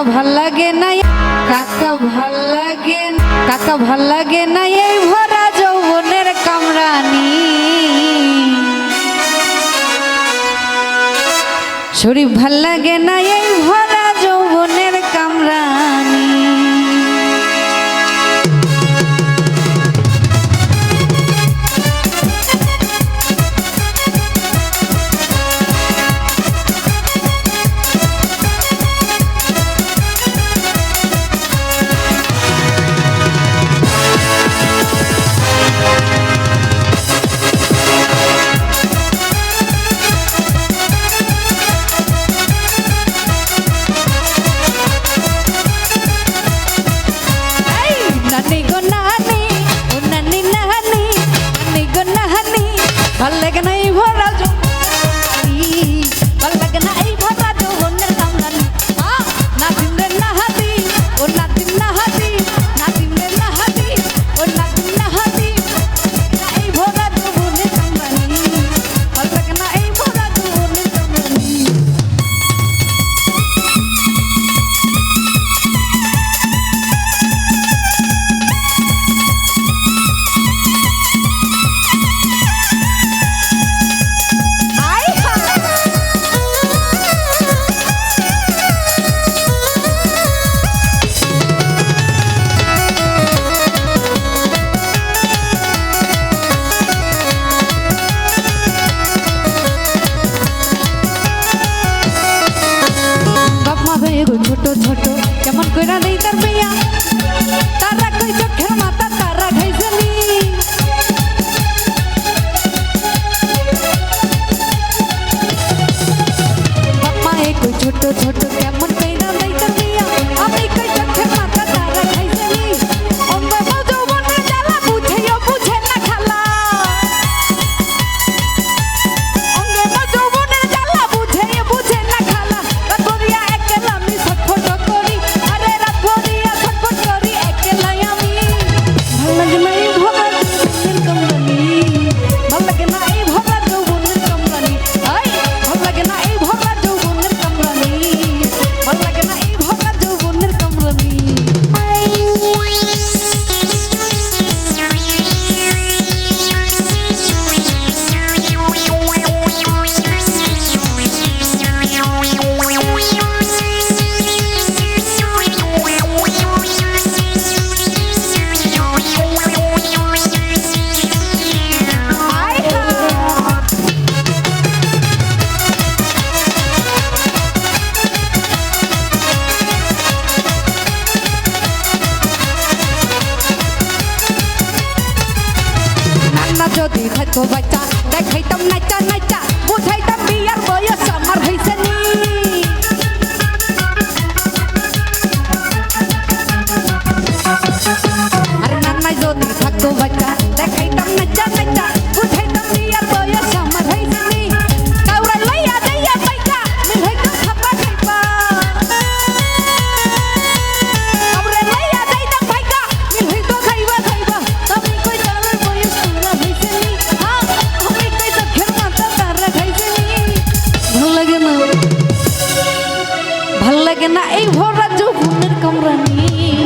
কাকা ভালো লাগে না কাকা ভালো লাগে কাকা ভালো লাগে না এই ভরা যৌবনের কামরানি। শরীফ ভালো লাগে না এই ভরা ভালো লাগে নাই ভরা থাকো বাচ্চা দেখাইতাম নাইটা নাইটা বুঝাইতাম বিয়ার বয়স আমার হইছে নি। আর নানাই যদি থাকো বাচ্চা দেখাইতাম নাইটা নাইটা না এই ভরা যৌবনের কামরানি।